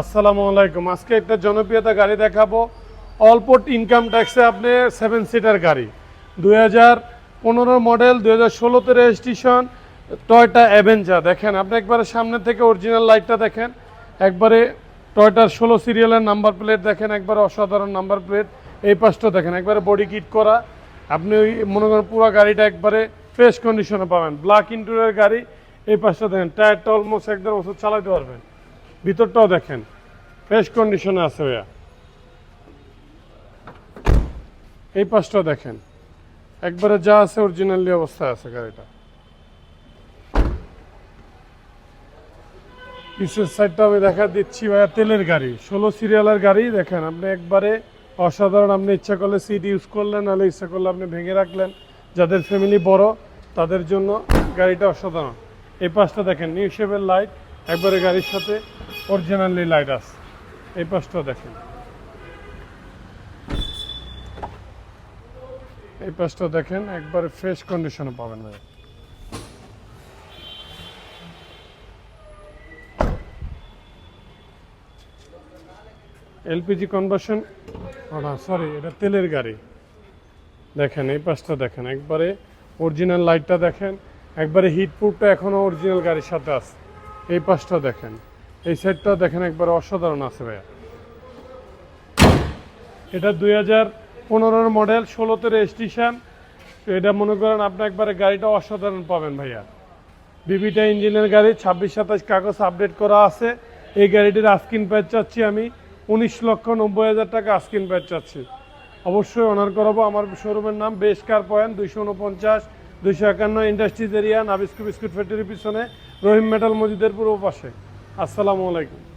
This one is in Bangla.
আসসালামু আলাইকুম। আজকে একটা জনপ্রিয়তা গাড়ি দেখাবো। অল্প ইনকাম ট্যাক্সে আপনি সেভেন সিটার গাড়ি। দুই হাজার পনেরো মডেল দুই হাজার ষোলোতে রেজিস্ট্রেশন টয়টা অ্যাভেঞ্জার দেখেন, আপনি একবারে সামনে থেকে অরিজিনাল লাইটটা দেখেন। একবারে টয়টার ষোলো সিরিয়ালের নাম্বার প্লেট দেখেন, একবারে অসাধারণ নাম্বার প্লেট এই পাশটা দেখেন, একবারে বডি কিট করা। আপনি ওই মনে করেন পুরো গাড়িটা একবারে ফ্রেশ কন্ডিশনে পাবেন। ব্ল্যাক ইন্টুরিয়ার গাড়ি। এই পাশটা দেখেন টায়ারটা অলমোস্ট এক ওষুধ চালাতে পারবেন। ভিতরটাও দেখেন। ফ্রেশ কন্ডিশনে আছে ভাইয়া এই পাশটাও দেখেন। একবারে যা আছে অরিজিনালি অবস্থায় আছে গাড়িটা। পিসের সাইডটা আমি দেখা দিচ্ছি ভাইয়া তেলের গাড়ি, ষোলো সিরিয়ালের গাড়ি। দেখেন আপনি একবারে অসাধারণ, আপনি ইচ্ছা করলে সিট ইউজ করলেন, নাহলে ইচ্ছা করলে আপনি ভেঙে রাখলেন। যাদের ফ্যামিলি বড়, তাদের জন্য গাড়িটা অসাধারণ। এই পাশটা দেখেন নিউ শেপের লাইট একবারে গাড়ির সাথে অরিজিনালি লাইট আছে। এই পাশটা দেখেন। এই পাশটা দেখেন, একবারে ফ্রেশ কন্ডিশনে পাবেন ভাই এলপিজি কনভার্সন সরি এটা তেলের গাড়ি। দেখেন, এই পাশটা দেখেন, একবারে অরিজিনাল লাইটটা দেখেন, একবারে হিট প্রুফটা এখনও অরিজিনাল গাড়ির সাথে আছে। এই পাশটা দেখেন। এই সেটটা দেখেন একবারে অসাধারণ আছে ভাইয়া। এটা দুই হাজার পনেরোর মডেল, ষোলোতে রেজিস্ট্রেশন তো এটা মনে করেন আপনি একবারে গাড়িটা অসাধারণ পাবেন ভাইয়া। বিবিটা ইঞ্জিনের গাড়ি, ছাব্বিশ সাতাশ কাগজ আপডেট করা আছে। এই গাড়িটির আস্কিন প্যাচ চাচ্ছি আমি উনিশ লক্ষ নব্বই হাজার টাকা আস্কিন প্যাচ চাচ্ছি। অবশ্যই অনার করাবো। আমার শোরুমের নাম বেশ কার পয়েন্ট দুইশো উনপঞ্চাশ, দুইশো একান্ন ইন্ডাস্ট্রিজ এরিয়া নাবিস্কু বিস্কুট ফ্যাক্টরির পিছনে, রহিম মেটাল মসজিদের পূর্ব পাশে। আসসালামু আলাইকুম।